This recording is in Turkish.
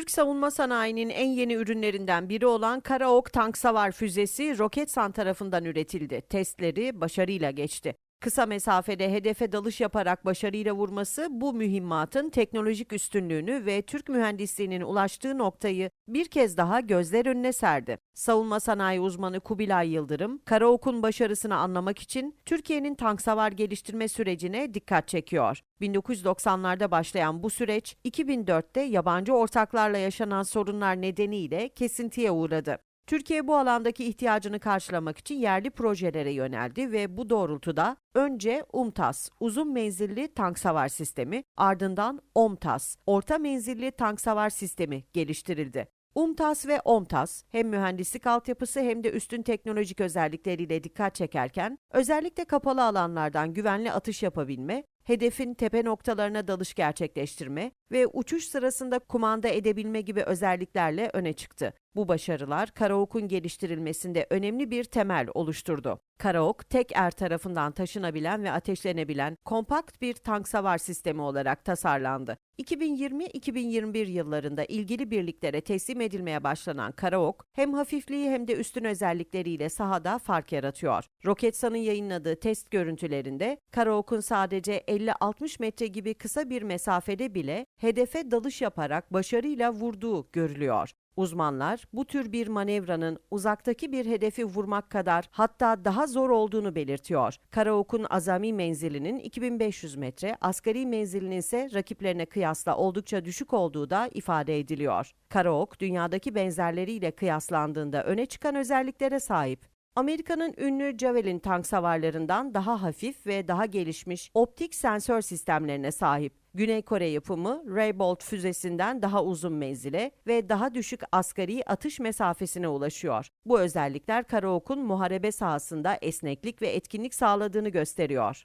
Türk savunma sanayinin en yeni ürünlerinden biri olan Karaok tank savar füzesi Roketsan tarafından üretildi. Testleri başarıyla geçti. Kısa mesafede hedefe dalış yaparak başarıyla vurması bu mühimmatın teknolojik üstünlüğünü ve Türk mühendisliğinin ulaştığı noktayı bir kez daha gözler önüne serdi. Savunma sanayi uzmanı Kubilay Yıldırım, Karaok'un başarısını anlamak için Türkiye'nin tank savar geliştirme sürecine dikkat çekiyor. 1990'larda başlayan bu süreç 2004'te yabancı ortaklarla yaşanan sorunlar nedeniyle kesintiye uğradı. Türkiye bu alandaki ihtiyacını karşılamak için yerli projelere yöneldi ve bu doğrultuda önce UMTAS, uzun menzilli tank savar sistemi, ardından OMTAS, orta menzilli tank savar sistemi geliştirildi. UMTAS ve OMTAS hem mühendislik altyapısı hem de üstün teknolojik özellikleriyle dikkat çekerken, özellikle kapalı alanlardan güvenli atış yapabilme, hedefin tepe noktalarına dalış gerçekleştirme ve uçuş sırasında kumanda edebilme gibi özelliklerle öne çıktı. Bu başarılar Karaok'un geliştirilmesinde önemli bir temel oluşturdu. Karaok, tek er tarafından taşınabilen ve ateşlenebilen kompakt bir tank savar sistemi olarak tasarlandı. 2020-2021 yıllarında ilgili birliklere teslim edilmeye başlanan Karaok, hem hafifliği hem de üstün özellikleriyle sahada fark yaratıyor. Roketsan'ın yayınladığı test görüntülerinde Karaok'un sadece 50-60 metre gibi kısa bir mesafede bile hedefe dalış yaparak başarıyla vurduğu görülüyor. Uzmanlar bu tür bir manevranın uzaktaki bir hedefi vurmak kadar hatta daha zor olduğunu belirtiyor. Karaok'un azami menzilinin 2500 metre, asgari menzilinin ise rakiplerine kıyasla oldukça düşük olduğu da ifade ediliyor. Karaok, dünyadaki benzerleriyle kıyaslandığında öne çıkan özelliklere sahip. Amerika'nın ünlü Javelin tank savarlarından daha hafif ve daha gelişmiş optik sensör sistemlerine sahip. Güney Kore yapımı Raybolt füzesinden daha uzun menzile ve daha düşük asgari atış mesafesine ulaşıyor. Bu özellikler Karaok'un muharebe sahasında esneklik ve etkinlik sağladığını gösteriyor.